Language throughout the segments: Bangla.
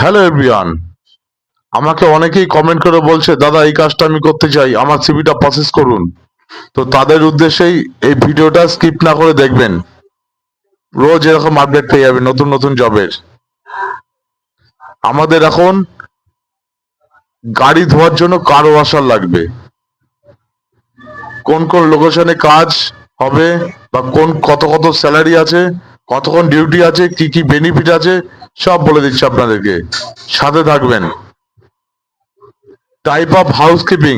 হ্যালো এভরিওয়ান আমাকে অনেকেই কমেন্ট করে বলছে, দাদা, এই কাজটা আমি করতে চাই। আমার সিভিটা প্রসেস করুন। তো তাদের উদ্দেশ্যেই এই ভিডিওটা স্কিপ না করে দেখবেন। রোজ এরকম আপডেট পেয়ে যাবে নতুন নতুন জবের আমাদের এখন গাড়ি ধোয়ার জন্য কার ওয়াশার লাগবে। কোন কোন লোকেশনে কাজ হবে বা কোন, কত কত স্যালারি আছে, কতক্ষণ ডিউটি আছে, কি কি বেনিফিট আছে সব বলে দিচ্ছি আপনাদেরকে। সাথে থাকবেন। টাইপ অফ হাউসকিপিং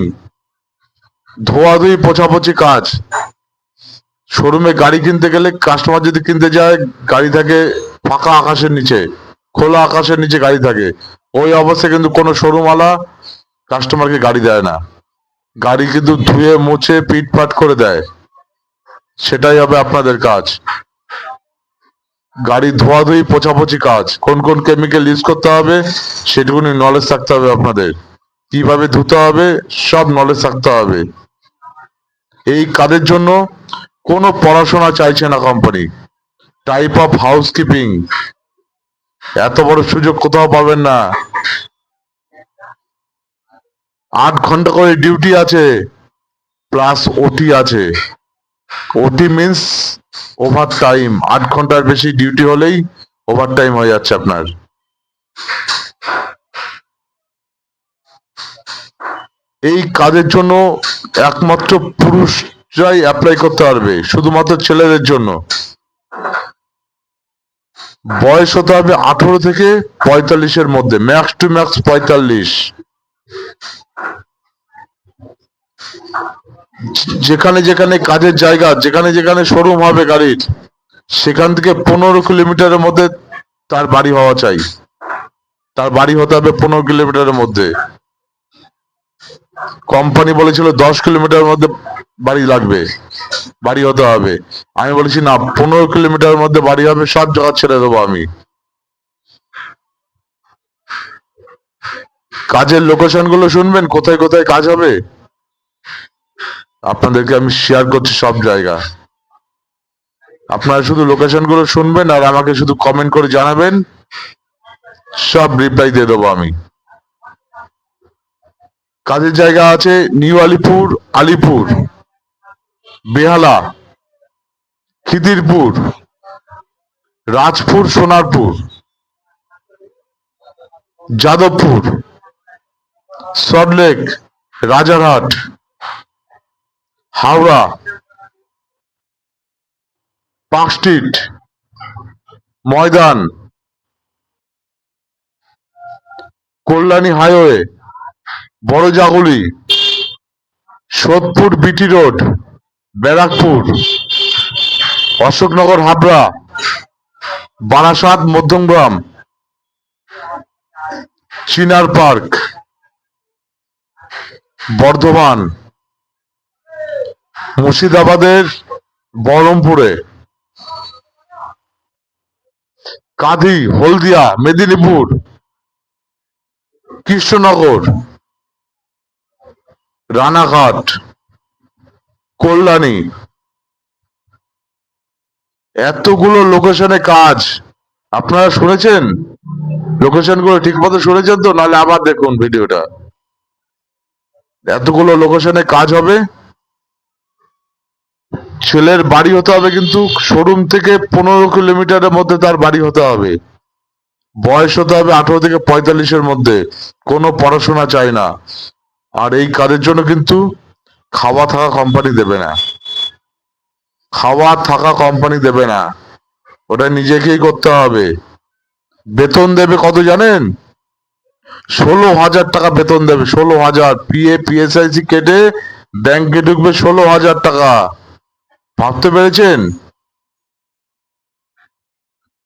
ধোয়াধুয়ি, পোছাপোছি কাজ। শোরুমে গাড়ি কিনতে গেলে কাস্টমার যদি কিনতে যায়, গাড়ি থাকে ফাঁকা আকাশের নিচে, খোলা আকাশের নিচে গাড়ি থাকে। ওই অবস্থায় কিন্তু কোনো শোরুমওয়ালা কাস্টমারকে গাড়ি দেয় না। গাড়ি কিন্তু ধুয়ে, মুছে, পিটপাট করে দেয়। সেটাই হবে আপনাদের কাজ। গাড়ি ধোয়াধুয়ি, পোছাপোছি কাজ। কোন কোন কেমিক্যাল ইউজ করতে হবে, সেটুকুনি নলেজ থাকতে হবে আপনাদের। কীভাবে ধুতে হবে, সব নলেজ থাকতে হবে। এই কাজের জন্য কোনো পড়াশোনা চাইছে না কোম্পানি টাইপ অফ হাউসকিপিং এত বড় সুযোগ কোথাও পাবেন না। আট ঘণ্টা করে ডিউটি আছে প্লাস ওটি আছে। ওটি মিন্স ওভার টাইম আট ঘণ্টার বেশি ডিউটি হলেই ওভার টাইম হয়ে যাচ্ছে আপনার। এই কাজের জন্য একমাত্র পুরুষরাই অ্যাপ্লাই করতে পারবে, শুধুমাত্র ছেলেদের জন্য। বয়স হতে হবে আঠারো থেকে পঁয়তাল্লিশের মধ্যে ম্যাক্স টু ম্যাক্স পঁয়তাল্লিশ। যেখানে যেখানে কাজের জায়গা, যেখানে যেখানে শোরুম হবে গাড়ির, সেখান থেকে পনেরো কিলোমিটারের মধ্যে তার বাড়ি হওয়া চাই। তার বাড়ি হতে হবে পনেরো কিলোমিটারের মধ্যে। কোম্পানি বলেছিল দশ কিলোমিটারের মধ্যে বাড়ি লাগবে, বাড়ি হতে হবে। আমি বলেছি, না, পনেরো কিলোমিটারের মধ্যে বাড়ি হবে, সব জায়গা ছেড়ে দেবো আমি। কাজের লোকেশনগুলো শুনবেন, কোথায় কোথায় কাজ হবে? আপনাদেরকে আমি শেয়ার করছি সব জায়গা। আপনারা শুধু লোকেশনগুলো শুনবেন আর আমাকে শুধু কমেন্ট করে জানাবেন। সব রিপ্লাই দিয়ে দেবো আমি। কাজের জায়গা আছে New Alipur Alipur, Behala, Khidirpur, Rajpur, Sonarpur, Jadavpur Salt Lake Rajarhat Howrah, park street, Maidan, Kalyani highway বড় Jaguli Sodepur BT road, Barrackpore, Ashoknagar Habra, Barasat Madhyamgram, Chinar park, Bardhaman. মুর্শিদাবাদের বহরমপুরে। কাঁধি, হলদিয়া, মেদিনীপুর, কৃষ্ণনগর, রানাঘাট, কল্যাণী। এতগুলো লোকেশনে কাজ। আপনারা শুনেছেন? লোকেশনগুলো ঠিক মতো শুনেছেন তো? নাহলে আবার দেখুন ভিডিওটা। এতগুলো লোকেশনে কাজ হবে? ছেলের বাড়ি হতে হবে কিন্তু শোরুম থেকে পনেরো কিলোমিটারের মধ্যে তার বাড়ি হতে হবে। বয়স হতে হবে আঠারো থেকে পঁয়তাল্লিশের মধ্যে। কোনো পড়াশোনা চাই না। আর এই কাজের জন্য কিন্তু খাওয়া থাকা কোম্পানি দেবে না। খাওয়া থাকা কোম্পানি দেবে না। ওটা নিজেকেই করতে হবে। বেতন দেবে কত জানেন? ষোলো হাজার টাকা বেতন দেবে। ষোলো হাজার। পিএ পিএসআইসি কেটে ব্যাংকে ঢুকবে ষোলো হাজার টাকা। ভাবতে পেরেছেন?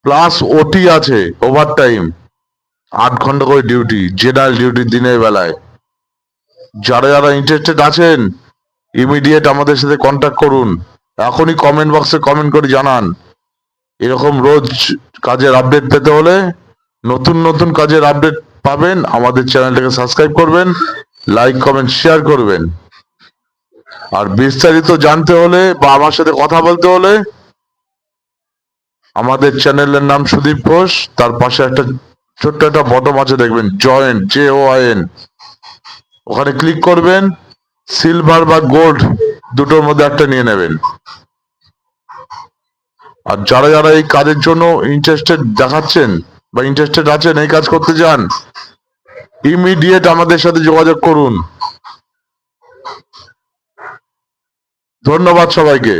প্লাস ওটি আছে ওভার টাইম আট ঘণ্টা করে ডিউটি জেনারেল ডিউটি দিনের বেলায়। যারা যারা ইন্টারেস্টেড আছেন ইমিডিয়েট আমাদের সাথে কন্ট্যাক্ট করুন। এখনই কমেন্ট বক্সে কমেন্ট করে জানান। এরকম রোজ কাজের আপডেট পেতে হলে নতুন নতুন কাজের আপডেট পাবেন। আমাদের চ্যানেলটাকে সাবস্ক্রাইব করবেন লাইক কমেন্ট শেয়ার করবেন। আর বিস্তারিত জানতে হলে বা আমার সাথে কথা বলতে হলে আমাদের চ্যানেলের নাম সুদীপ ঘোষ, তার পাশে একটা ছোট্ট একটা বটম আছে দেখবেন join J O I N ওখানে ক্লিক করবেন সিলভার বা গোল্ড দুটোর মধ্যে একটা নিয়ে নেবেন। আর যারা যারা এই কাজের জন্য ইন্টারেস্টেড দেখাচ্ছেন বা ইন্টারেস্টেড আছেন, এই কাজ করতে চান ইমিডিয়েট আমাদের সাথে যোগাযোগ করুন। ধন্যবাদ সবাইকে।